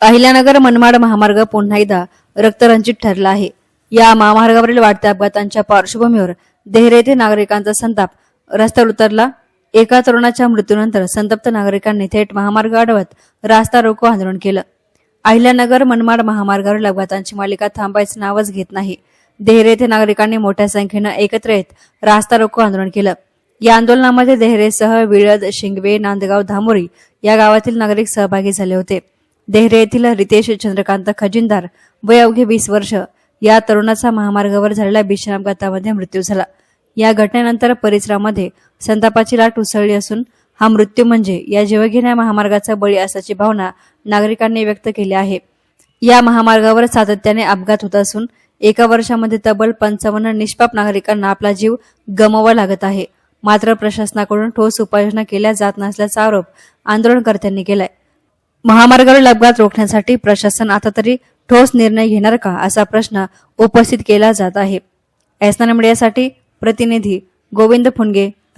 अहिल्यानगर मनमाड महामार्ग पुन्हा एकदा रक्तरंजित ठरला आहे. या महामार्गावरील वाढत्या अपघातांच्या पार्श्वभूमीवर देहरे येथे नागरिकांचा संताप. रस्त्यावर उतरला एका तरुणाच्या मृत्यूनंतर संतप्त नागरिकांनी थेट महामार्ग अडवत रास्ता रोको आंदोलन केलं. अहिल्यानगर मनमाड महामार्गावरील अपघातांची मालिका थांबायचं नावच घेत नाही. देहरे येथे नागरिकांनी मोठ्या संख्येनं एकत्र येत रास्ता रोको आंदोलन केलं. या आंदोलनामध्ये देहरेसह विळद शिंगवे नांदगाव धामोरी या गावातील नागरिक सहभागी झाले होते. देहरे येथील रितेश चंद्रकांत खजिनदार वय अवघे वीस वर्ष या तरुणाचा महामार्गावर झालेल्या भीषण अपघातामध्ये मृत्यू झाला. या घटनेनंतर परिसरामध्ये संतापाची लाट उसळली असून हा मृत्यू म्हणजे या जीवघेण्या महामार्गाचा बळी असल्याची भावना नागरिकांनी व्यक्त केली आहे. या महामार्गावर सातत्याने अपघात होत असून एका वर्षामध्ये तब्बल पंचावन्न निष्पाप नागरिकांना आपला जीव गमवावा लागत आहे. मात्र प्रशासनाकडून ठोस उपाययोजना केल्या जात नसल्याचा आरोप आंदोलनकर्त्यांनी केलाय. महामार्गावरील अपघात रोखण्यासाठी प्रशासन आता तरी ठोस निर्णय घेणार का असा प्रश्न उपस्थित केला जात आहे. एसना मीडियासाठी प्रतिनिधी गोविंद फुनगे